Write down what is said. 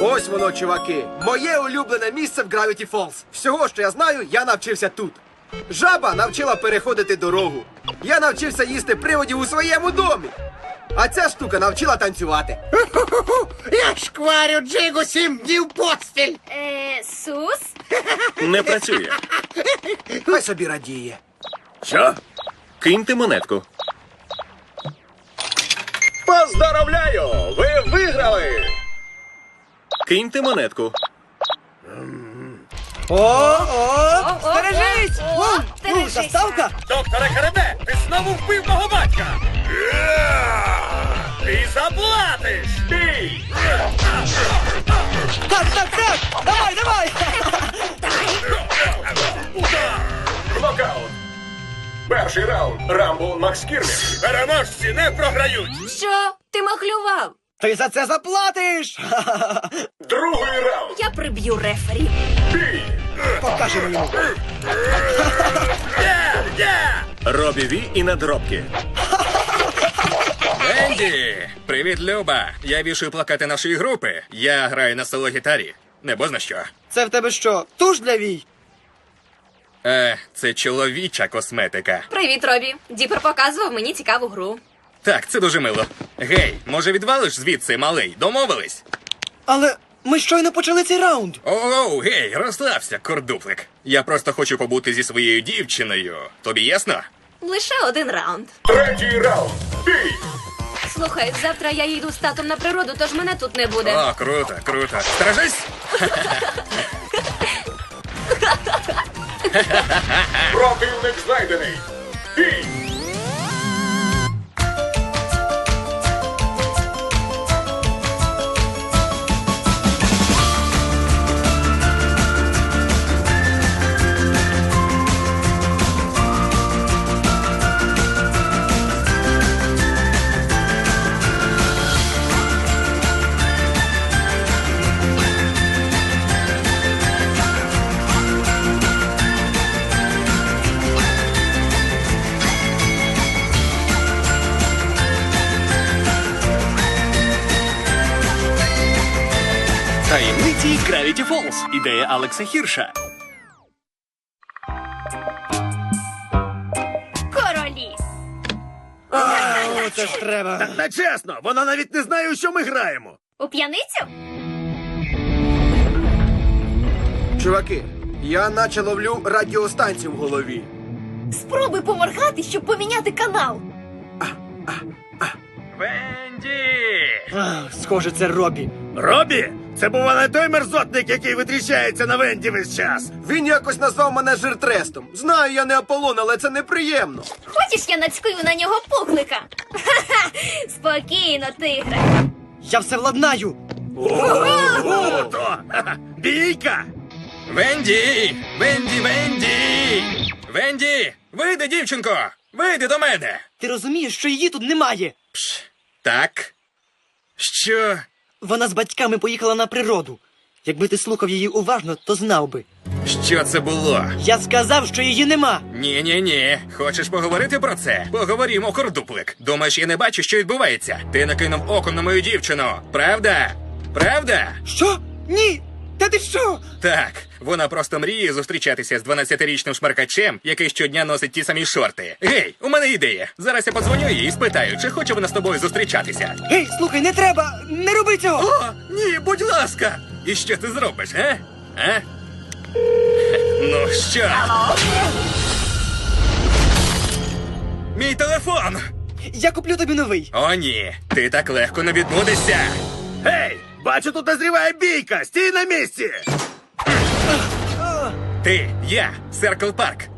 Ось воно, чуваки. Моє улюблене місце в Gravity Falls. Всього, що я знаю, я навчився тут. Жаба навчила переходити дорогу. Я навчився їсти приводів у своєму домі. А ця штука навчила танцювати. Я шкварю Джигу сім днів постіль. Е, Сус? Не працює. Хай собі радіє. Що? Киньте монетку. Поздоровляю! Киньте монетку. О, о, Стережись! О, ну, заставка? Докторе Карабе, ти знову вбив мого батька! Ти заплатиш! Бій! Так, так, так! Давай, давай! Нокаут. Перший раунд. Рамбл Макс Кірмін. Переможці не програють! Що? Ти махлював? Ти за це заплатиш! Другий раунд. Я приб'ю рефері. Покажемо йому. Робі Ві і надробки. Енді! Привіт, Люба! Я вішаю плакати нашої групи. Я граю на соло гітарі. Небозна що. Це в тебе що? Туш для вій? Е, це чоловіча косметика. Привіт, Робі. Діпер показував мені цікаву гру. Так, це дуже мило. Гей, може відвалиш звідси, малий? Домовились? Але ми щойно почали цей раунд. Оу, гей, розслабся, кордуплик. Я просто хочу побути зі своєю дівчиною. Тобі ясно? Лише один раунд. Третій раунд. Бій. Слухай, завтра я їду з татом на природу, тож мене тут не буде. О, круто, круто. Стережись! Противник знайдений. Таємниці Gravity Falls. Ідея Алекса Хірша. Королі! О, це ж треба. Не чесно, вона навіть не знає, у що ми граємо. У п'яницю? Чуваки, я наче ловлю радіостанцію в голові. Спробуй поморгати, щоб поміняти канал. Венді! А, схоже, це Робі. Робі, це був не той мерзотник, який витріщається на Венді весь час. Він якось назвав мене жиртрестом. Знаю, я не Аполлон, але це неприємно. Хочеш, я нацькую на нього пухлика? Ха-ха! Спокійно, тигре. Я все владнаю. Ха-ха, Бійка! Венді! Венді, Венді! Венді! Вийди, дівчинко! Вийди до мене! Ти розумієш, що її тут немає. Пш, так? Що? Вона з батьками поїхала на природу. Якби ти слухав її уважно, то знав би. Що це було? Я сказав, що її нема. Ні, ні, ні. Хочеш поговорити про це? Поговоримо, кордуплик. Думаєш, я не бачу, що відбувається. Ти накинув око на мою дівчину. Правда? Правда? Що? Ні! Та ти що? Так, вона просто мріє зустрічатися з 12-річним шмаркачем, який щодня носить ті самі шорти. Гей, у мене ідея. Зараз я подзвоню їй і спитаю, чи хоче вона з тобою зустрічатися. Гей, слухай, не треба! Не роби цього! О, ні, будь ласка! І що ти зробиш, а? А? Ну що? Мій телефон! Я куплю тобі новий. О, ні, ти так легко не відбудешся. Гей! Бачу, тут назріває бійка! Стій на місці! Ти, я, Серкл Парк.